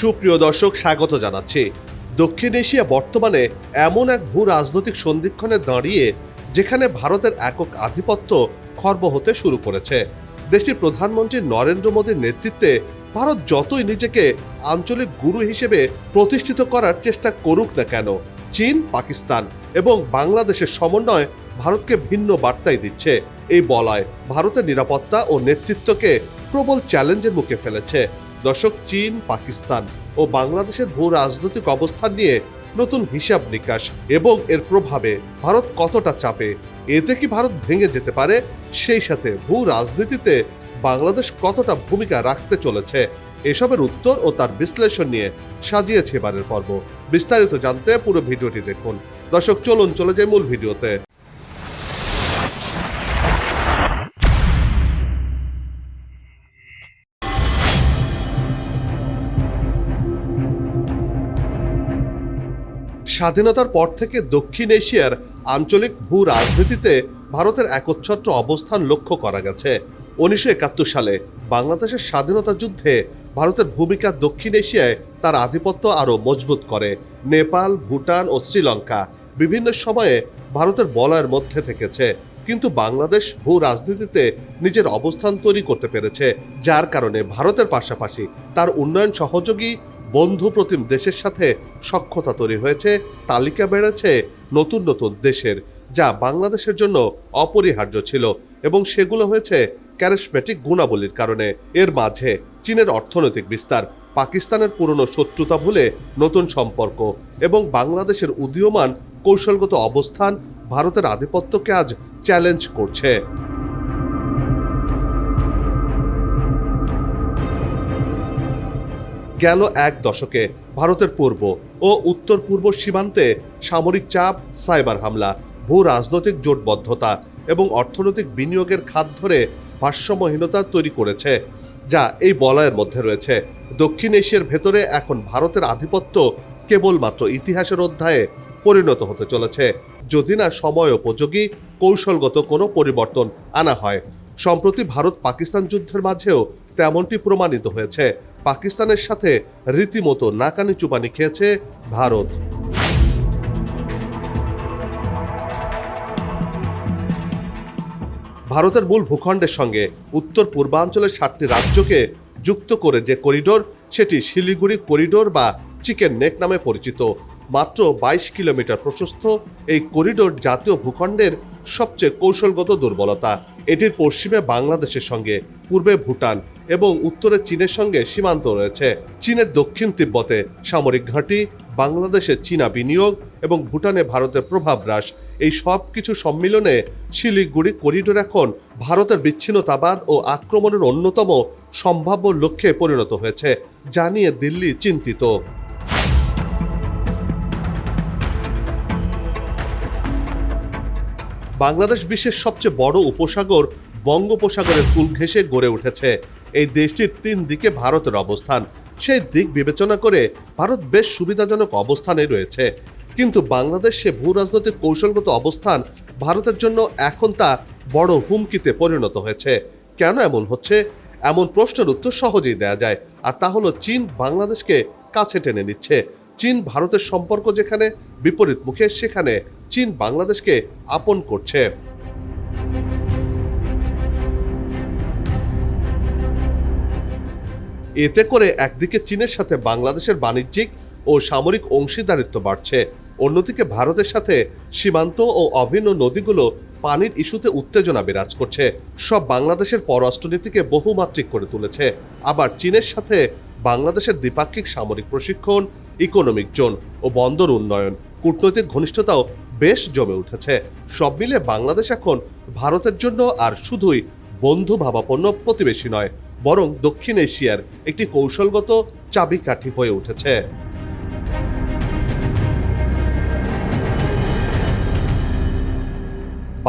সুপ্রিয় দর্শক, স্বাগত জানাচ্ছি। দক্ষিণ এশিয়া বর্তমানে এমন এক ভূ রাজনৈতিক সন্ধিক্ষণে দাঁড়িয়ে, যেখানে ভারতের একক আধিপত্য খর্ব হতে শুরু করেছে। দেশটির প্রধানমন্ত্রী নরেন্দ্র মোদীর নেতৃত্বে ভারত যতই নিজেকে আঞ্চলিক গুরু হিসেবে প্রতিষ্ঠিত করার চেষ্টা করুক না কেন, চীন, পাকিস্তান এবং বাংলাদেশের সমন্বয় ভারতকে ভিন্ন বার্তাই দিচ্ছে। এই বলয় ভারতের নিরাপত্তা ও নেতৃত্বকে প্রবল চ্যালেঞ্জের মুখে ফেলেছে। দর্শক চীন, পাকিস্তান ও বাংলাদেশের ভূ রাজনৈতিক অবস্থান নিয়ে নতুন হিসাব নিকাশ এবং এর প্রভাবে ভারত কতটা চাপে, এতে কি ভারত ভেঙে যেতে পারে, সেই সাথে ভূ রাজনীতিতে বাংলাদেশ কতটা ভূমিকা রাখতে চলেছে, এসবের উত্তর ও তার বিশ্লেষণ নিয়ে সাজিয়েছে এবারের পর্ব। বিস্তারিত জানতে পুরো ভিডিওটি দেখুন। দর্শক, চলুন, চলে যাই মূল ভিডিওতে। স্বাধীনতার পর থেকে দক্ষিণ এশিয়ার আঞ্চলিক ভূ রাজনীতিতে ভারতের একচ্ছত্র অবস্থান লক্ষ্য করা গেছে। উনিশশো একাত্তর সালে বাংলাদেশের স্বাধীনতা যুদ্ধে ভারতের ভূমিকা দক্ষিণ এশিয়ায় তার আধিপত্য আরও মজবুত করে। নেপাল, ভুটান ও শ্রীলঙ্কা বিভিন্ন সময়ে ভারতের বলয়ের মধ্যে থেকেছে। কিন্তু বাংলাদেশ ভূ রাজনীতিতে নিজের অবস্থান তৈরি করতে পেরেছে, যার কারণে ভারতের পাশাপাশি তার উন্নয়ন সহযোগী বন্ধু প্রতিম দেশের সাথে সক্ষতা তৈরি হয়েছে, তালিকা বেড়েছে নতুন নতুন দেশের, যা বাংলাদেশের জন্য অপরিহার্য ছিল এবং সেগুলো হয়েছে ক্যারিসমেটিক গুণাবলীর কারণে। এর মাঝে চীনের অর্থনৈতিক বিস্তার, পাকিস্তানের পুরনো শত্রুতা ভুলে নতুন সম্পর্ক এবং বাংলাদেশের উদীয়মান কৌশলগত অবস্থান ভারতের আধিপত্যকে আজ চ্যালেঞ্জ করছে। গেল এক দশকে ভারতের পূর্ব ও উত্তর পূর্ব সীমান্তে সামরিক চাপ, সাইবার হামলা ভূ রাজনৈতিক জোটবদ্ধতা এবং অর্থনৈতিক বিনিয়োগের খাত ধরে ভারসাম্যহীনতা তৈরি করেছে, যা এই বলয়ের মধ্যে রয়েছে। দক্ষিণ এশিয়ার ভেতরে এখন ভারতের আধিপত্য কেবলমাত্র ইতিহাসের অধ্যায়ে পরিণত হতে চলেছে। যদি না সময় উপযোগী, কৌশলগত কোনো পরিবর্তন আনা হয়। সম্প্রতি ভারত পাকিস্তান যুদ্ধের মাঝেও তেমনটি প্রমাণিত হয়েছে। পাকিস্তানের সাথে রীতিমতো নাকানি চুপানি খেয়েছে ভারত। ভারতের মূল ভূখণ্ডের সঙ্গে উত্তর পূর্বাঞ্চলের সাতটি রাজ্যকে যুক্ত করে যে করিডোর, সেটি শিলিগুড়ি করিডোর বা চিকেন নেক নামে পরিচিত। মাত্র বাইশ কিলোমিটার প্রশস্ত এই করিডোর জাতীয় ভূখণ্ডের সবচেয়ে কৌশলগত দুর্বলতা। এটির পশ্চিমে বাংলাদেশের সঙ্গে, পূর্বে ভুটান। এবং উত্তরে চীনের সঙ্গে সীমান্ত রয়েছে। চীনের দক্ষিণ তিব্বতে সামরিক ঘাঁটি, বাংলাদেশে চীনা বিনিয়োগ এবং ভুটানে ভারতের প্রভাব হ্রাস। এই সব কিছু সম্মিলনে শিলিগুড়ি করিডোর এখন ভারতের বিচ্ছিন্নতাবাদ ও আক্রমণের অন্যতম সম্ভাব্য লক্ষ্যে পরিণত হয়েছে, যা নিয়ে দিল্লি চিন্তিত। বাংলাদেশ বিশ্বের সবচেয়ে বড় উপসাগর বঙ্গোপসাগরের কুল ঘেঁষে গড়ে উঠেছে। এই দেশটির তিন দিকে ভারতের অবস্থান। সেই দিক বিবেচনা করে ভারত বেশ সুবিধাজনক অবস্থানে রয়েছে। কিন্তু বাংলাদেশ সে ভূ রাজনৈতিক কৌশলগত অবস্থান ভারতের জন্য এখন তা বড় হুমকিতে পরিণত হয়েছে। কেন এমন হচ্ছে? এমন প্রশ্নের উত্তর সহজেই দেয়া যায়। আর তা হলো, চীন বাংলাদেশকে কাছে টেনে নিচ্ছে। চীন ভারতের সম্পর্ক যেখানে, বিপরীত মুখে সেখানে চীন বাংলাদেশকে আপন করছে। এতে করে একদিকে চীনের সাথে বাংলাদেশের বাণিজ্যিক ও সামরিক অংশীদারিত্ব বাড়ছে, অন্যদিকে ভারতের সাথে সীমান্ত ও অভিন্ন নদীগুলো পানির ইস্যুতে উত্তেজনা বিরাজ করছে। সব বাংলাদেশের পররাষ্ট্রনীতিকে বহুমাত্রিক করে তুলেছে। আবার চীনের সাথে বাংলাদেশের দ্বিপাক্ষিক সামরিক প্রশিক্ষণ, ইকোনমিক জোন ও বন্দর উন্নয়ন, কূটনৈতিক ঘনিষ্ঠতাও বেশ জমে উঠেছে। সব মিলে বাংলাদেশ এখন ভারতের জন্য আর শুধুই বন্ধু ভাবাপন্ন প্রতিবেশী নয়, বরং দক্ষিণ এশিয়ার একটি কৌশলগত চাবিকাঠি হয়ে উঠেছে।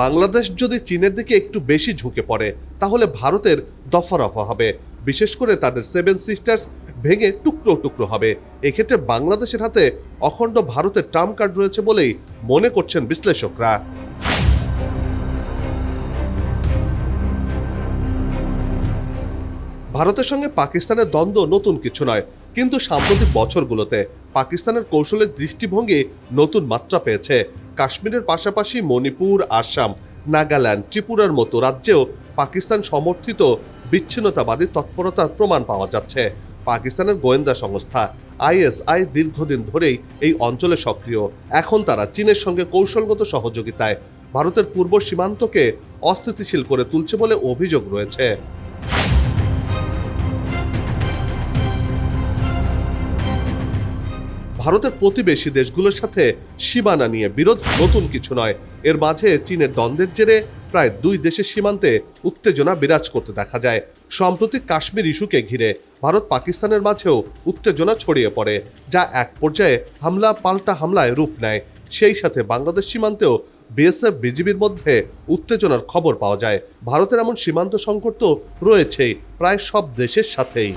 বাংলাদেশ যদি চীনের দিকে একটু বেশি ঝুঁকে পড়ে, তাহলে ভারতের দফারফা হবে। বিশেষ করে তাদের সেভেন সিস্টার্স ভেঙে টুকরো টুকরো হবে। এক্ষেত্রে বাংলাদেশের হাতে অখণ্ড ভারতের ট্রাম্প কার্ড রয়েছে বলেই মনে করছেন বিশ্লেষকরা। ভারতের সঙ্গে পাকিস্তানের দ্বন্দ্ব নতুন কিছু নয়, কিন্তু সাম্প্রতিক বছরগুলোতে পাকিস্তানের কৌশলের দৃষ্টিভঙ্গি নতুন মাত্রা পেয়েছে। কাশ্মীরের পাশাপাশি মণিপুর, আসাম, নাগাল্যান্ড, ত্রিপুরার মতো রাজ্যেও পাকিস্তান সমর্থিত বিচ্ছিন্নতাবাদী তৎপরতার প্রমাণ পাওয়া যাচ্ছে। পাকিস্তানের গোয়েন্দা সংস্থা আইএসআই দীর্ঘদিন ধরেই এই অঞ্চলে সক্রিয়। এখন তারা চীনের সঙ্গে কৌশলগত সহযোগিতায় ভারতের পূর্ব সীমান্তকে অস্থিতিশীল করে তুলছে বলে অভিযোগ রয়েছে। ভারতের প্রতিবেশী দেশগুলোর সাথে সীমানা নিয়ে বিরোধ নতুন কিছু নয়। এর মাঝে চীনের দ্বন্দ্বের জেরে প্রায় দুই দেশের সীমান্তে উত্তেজনা বিরাজ করতে দেখা যায়। সম্প্রতি কাশ্মীর ইস্যুকে ঘিরে ভারত পাকিস্তানের মাঝেও উত্তেজনা ছড়িয়ে পড়ে, যা এক পর্যায়ে হামলা, পাল্টা হামলায় রূপ নেয়। সেই সাথে বাংলাদেশ সীমান্তেও বিএসএফ, বিজিবির মধ্যে উত্তেজনার খবর পাওয়া যায়। ভারতের এমন সীমান্ত সংকট তো রয়েছেই, প্রায় সব দেশের সাথেই।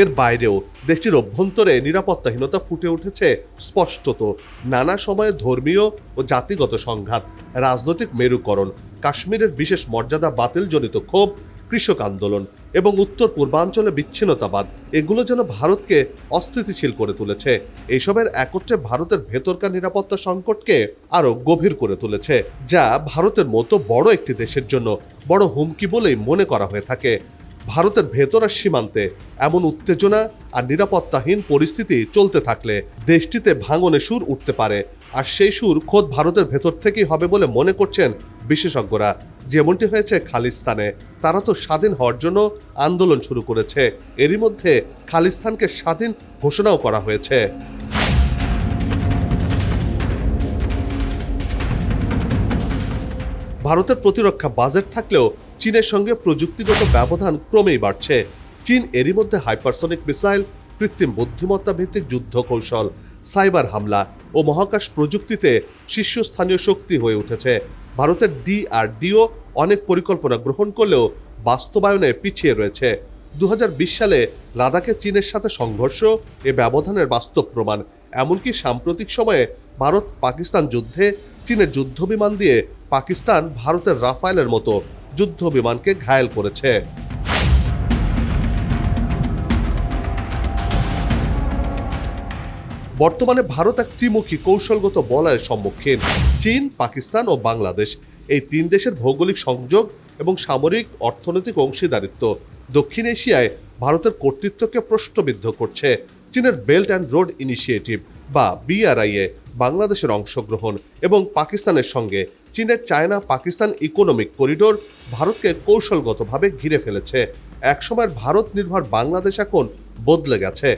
এর বাইরেও দেশটির অভ্যন্তরে নিরাপত্তাহীনতা ফুটে উঠেছে স্পষ্টত। নানা সময়ে ধর্মীয় ও জাতিগত সংঘাত, রাজনৈতিক মেরুকরণ, কাশ্মীরের বিশেষ মর্যাদা বাতিলজনিত ক্ষোভ, কৃষক আন্দোলন এবং উত্তর পূর্বাঞ্চলে বিচ্ছিন্নতাবাদ, এগুলো যেন ভারতকে অস্থিতিশীল করে তুলেছে। এইসবের একত্রে ভারতের ভেতরকার নিরাপত্তা সংকটকে আরও গভীর করে তুলেছে, যা ভারতের মতো বড় একটি দেশের জন্য বড় হুমকি বলেই মনে করা হয়ে থাকে। ভারতের ভেতর আর সীমান্তে এমন উত্তেজনা আর নিরাপত্তাহীন পরিস্থিতি চলতে থাকলে দেশটিতে ভাঙনে সুর উঠতে পারে। আর সেই সুর খোদ ভারতের ভেতর থেকেই হবে বলে মনে করছেন বিশেষজ্ঞরা। যেমনটি হয়েছে খালিস্তানে, তারা তো স্বাধীন হওয়ার জন্য আন্দোলন শুরু করেছে। এরই মধ্যে খালিস্তানকে স্বাধীন ঘোষণাও করা হয়েছে। ভারতের প্রতিরক্ষা বাজেট থাকলেও চীনের সঙ্গে প্রযুক্তিগত ব্যবধান ক্রমেই বাড়ছে। চীন এরই মধ্যে হাইপারসনিক মিসাইল, কৃত্রিম বুদ্ধিমত্তা ভিত্তিক যুদ্ধ কৌশল সাইবার হামলা ও মহাকাশ প্রযুক্তিতে শীর্ষস্থানীয় শক্তি হয়ে উঠেছে। ভারতের ডিআরডিও অনেক পরিকল্পনা গ্রহণ করলেও বাস্তবায়নে পিছিয়ে রয়েছে। দু হাজার বিশ সালে লাদাখে চীনের সাথে সংঘর্ষ এ ব্যবধানের বাস্তব প্রমাণ। এমনকি সাম্প্রতিক সময়ে ভারত পাকিস্তান যুদ্ধে চীনের যুদ্ধ বিমান দিয়ে পাকিস্তান ভারতের রাফায়েলের মতো যুদ্ধ বিমানকে ঘায়েল করেছে। বর্তমানে ভারত এক ত্রিমুখী কৌশলগত বলয়ের সম্মুখীন। চীন, পাকিস্তান ও বাংলাদেশ এই তিন দেশের ভৌগোলিক সংযোগ এবং সামরিক, অর্থনৈতিক অংশীদারিত্ব দক্ষিণ এশিয়ায় ভারতের কর্তৃত্বকে প্রশ্নবিদ্ধ করছে। চীনের বেল্ট অ্যান্ড রোড ইনিশিয়েটিভ বা বিআরআইএ বাংলাদেশের অংশগ্রহণ এবং পাকিস্তানের সঙ্গে চীনের চায়না পাকিস্তান ইকোনমিক করিডোর ভারতকে কৌশলগতভাবে ঘিরে ফেলেছে। একসময়ের ভারত নির্ভর বাংলাদেশ এখন বদলে গেছে।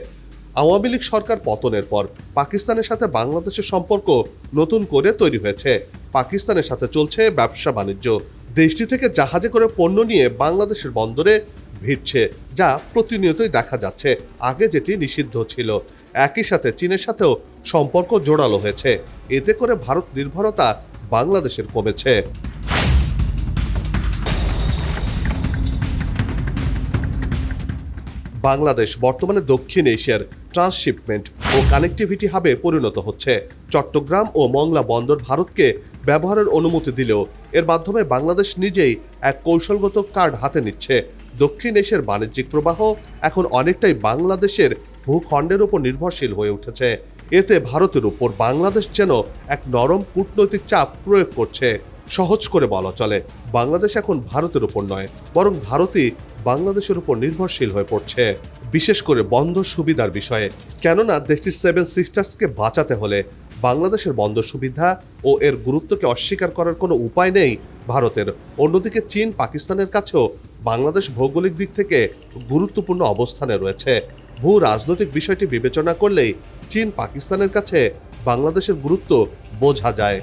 আওয়ামী লীগ সরকার পতনের পর পাকিস্তানের সাথে বাংলাদেশের সম্পর্ক নতুন করে তৈরি হয়েছে। পাকিস্তানের সাথে চলছে ব্যবসা বাণিজ্য। দেশটি থেকে জাহাজে করে পণ্য নিয়ে বাংলাদেশের বন্দরে ভিড়ছে, যা প্রতিনিয়তই দেখা যাচ্ছে। আগে যেটি নিষিদ্ধ ছিল, একই সাথে চীনের সাথেও সম্পর্ক জোরালো হয়েছে। এতে করে ভারত নির্ভরতা বাংলাদেশের কমেছে। বাংলাদেশ বর্তমানে দক্ষিণ এশিয়ার ট্রান্সশিপমেন্ট ও কানেক্টিভিটি হাবে পরিণত হচ্ছে। চট্টগ্রাম ও মংলা বন্দর ভারতকে ব্যবহারের অনুমতি দিলেও এর মাধ্যমে বাংলাদেশ নিজেই এক কৌশলগত কার্ড হাতে নিচ্ছে। দক্ষিণ এশিয়ার বাণিজ্যিক প্রবাহ এখন অনেকটাই বাংলাদেশের ভূখণ্ডের উপর নির্ভরশীল হয়ে উঠেছে। এতে ভারতের উপর বাংলাদেশ যেন এক নরম কূটনৈতিক চাপ প্রয়োগ করছে। সহজ করে বলা চলে, বাংলাদেশ এখন ভারতের উপর নয়, বরং ভারতই বাংলাদেশের উপর নির্ভরশীল হয়ে পড়ছে। বিশেষ করে বন্দর সুবিধার বিষয়ে, কেননা দেশটির সেভেন সিস্টার্সকে বাঁচাতে হলে বাংলাদেশের বন্দর সুবিধা ও এর গুরুত্বকে অস্বীকার করার কোনো উপায় নেই ভারতের। অন্যদিকে চীন, পাকিস্তানের কাছেও বাংলাদেশ ভৌগোলিক দিক থেকে গুরুত্বপূর্ণ অবস্থানে রয়েছে। ভূ রাজনৈতিক বিষয়টি বিবেচনা করলেই চীন পাকিস্তানের কাছে বাংলাদেশের গুরুত্ব বোঝা যায়।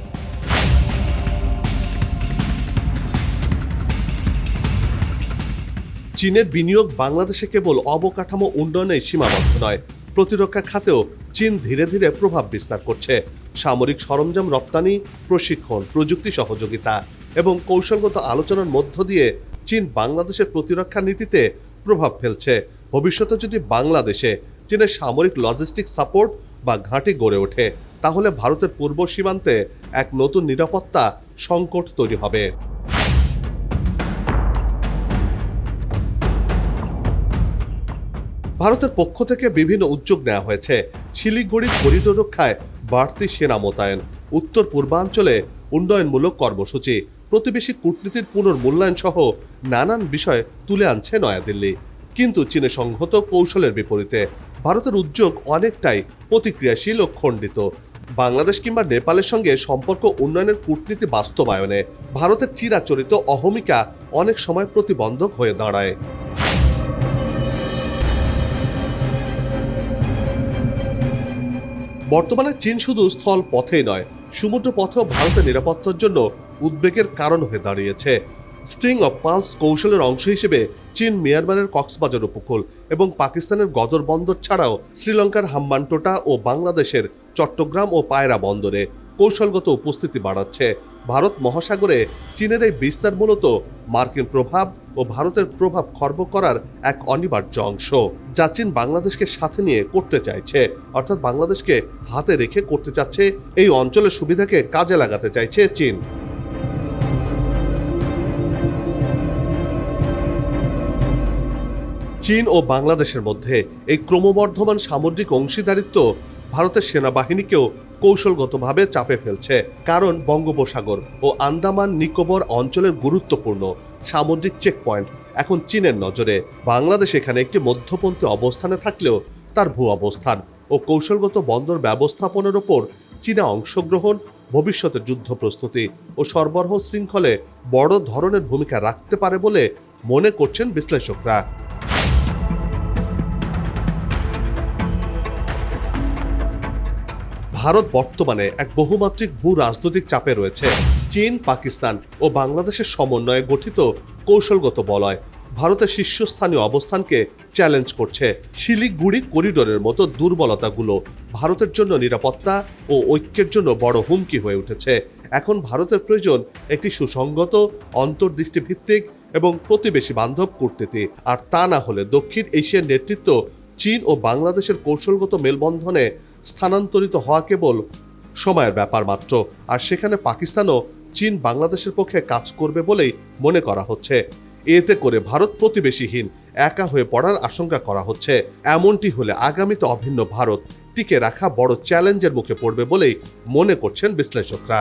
চীনের বিনিয়োগ বাংলাদেশে কেবল অবকাঠামো উন্নয়নে সীমাবদ্ধ নয়, প্রতিরক্ষা খাতেও চীন ধীরে ধীরে প্রভাব বিস্তার করছে। সামরিক সরঞ্জাম রপ্তানি, প্রশিক্ষণ, প্রযুক্তি সহযোগিতা এবং কৌশলগত আলোচনার মধ্য দিয়ে চীন বাংলাদেশের প্রতিরক্ষা নীতিতে প্রভাব ফেলছে। ভবিষ্যতে যদি বাংলাদেশে চীনের সামরিক লজিস্টিক সাপোর্ট বা ঘাঁটি গড়ে ওঠে। তাহলে ভারতের পূর্ব সীমান্তে এক নতুন নিরাপত্তা সংকট তৈরি হবে। ভারতের পক্ষ থেকে বিভিন্ন উদ্যোগ নেওয়া হয়েছে। শিলিগুড়ি করিডোর রক্ষায় বাড়তি সেনা মোতায়েন, উত্তর পূর্বাঞ্চলে উন্নয়নমূলক কর্মসূচি, প্রতিবেশী কূটনীতির পুনর্মূল্যায়ন সহ নানান বিষয় তুলে আনছে নয়াদিল্লি। কিন্তু চীনে সংহত কৌশলের বিপরীতে ভারতের উদ্যোগ অনেকটাই প্রতিক্রিয়াশীল ও খণ্ডিত। বাংলাদেশ কিংবা নেপালের সঙ্গে সম্পর্ক উন্নয়নের কূটনীতি বাস্তবায়নে ভারতের চিরাচরিত অহমিকা অনেক সময় প্রতিবন্ধক হয়ে দাঁড়ায়। বর্তমানে চীন শুধু স্থল পথেই নয় সমুদ্র পথেও ভারতের নিরাপত্তার জন্য উদ্বেগের কারণ হয়ে দাঁড়িয়েছে। স্ট্রিং অফ পালস কৌশলের অংশ হিসেবে চীন মিয়ানমারের কক্সবাজার উপকূল এবং পাকিস্তানের গদর বন্দর ছাড়াও শ্রীলঙ্কার হাম্বানটোটা ও বাংলাদেশের চট্টগ্রাম ও পায়রা বন্দরে কৌশলগত উপস্থিতি বাড়াচ্ছে। ভারত মহাসাগরে চীনের এই বিস্তার মূলত মার্কিন প্রভাব ও ভারতের প্রভাব খর্ব করার এক অনিবার্য অংশ, যা চীন বাংলাদেশকে সাথে নিয়ে করতে চাইছে, অর্থাৎ বাংলাদেশকে হাতে রেখে করতে চাচ্ছে, এই অঞ্চলের সুবিধাকে কাজে লাগাতে চাইছে চীন। চীন ও বাংলাদেশের মধ্যে এই ক্রমবর্ধমান সামুদ্রিক অংশীদারিত্ব ভারতের সেনাবাহিনীকেও কৌশলগতভাবে চাপে ফেলছে। কারণ বঙ্গোপসাগর ও আন্দামান নিকোবর অঞ্চলের গুরুত্বপূর্ণ সামুদ্রিক চেকপয়েন্ট এখন চীনের নজরে। বাংলাদেশ এখানে একটি মধ্যপন্থী অবস্থানে থাকলেও তার ভূ অবস্থান ও কৌশলগত বন্দর ব্যবস্থাপনার ওপর চীনা অংশগ্রহণ, ভবিষ্যতে যুদ্ধ প্রস্তুতি ও সরবরাহ শৃঙ্খলে বড় ধরনের ভূমিকা রাখতে পারে বলে মনে করছেন বিশ্লেষকরা। ভারত বর্তমানে এক বহুমাত্রিক ভূ রাজনৈতিক চাপে রয়েছে। চীন, পাকিস্তান ও বাংলাদেশের সমন্বয়ে গঠিত কৌশলগত বলয় ভারতের শীর্ষস্থানীয় অবস্থানকে চ্যালেঞ্জ করছে। শিলিগুড়ি করিডোরের মতো দুর্বলতাগুলো ভারতের জন্য নিরাপত্তা ও ঐক্যের জন্য বড় হুমকি হয়ে উঠেছে। এখন ভারতের প্রয়োজন একটি সুসংগত, অন্তর্দৃষ্টিভিত্তিক এবং প্রতিবেশী বান্ধব কূটনীতি। আর তা না হলে দক্ষিণ এশিয়ার নেতৃত্ব চীন ও বাংলাদেশের কৌশলগত মেলবন্ধনে স্থানান্তরিত হওয়া কেবল সময়ের ব্যাপার মাত্র। আর সেখানে পাকিস্তানও চীন বাংলাদেশের পক্ষে কাজ করবে বলেই মনে করা হচ্ছে। এতে করে ভারত প্রতিবেশীহীন একা হয়ে পড়ার আশঙ্কা করা হচ্ছে। এমনটি হলে আগামীতে অভিন্ন ভারত টিকে রাখা বড় চ্যালেঞ্জের মুখে পড়বে বলেই মনে করছেন বিশ্লেষকরা।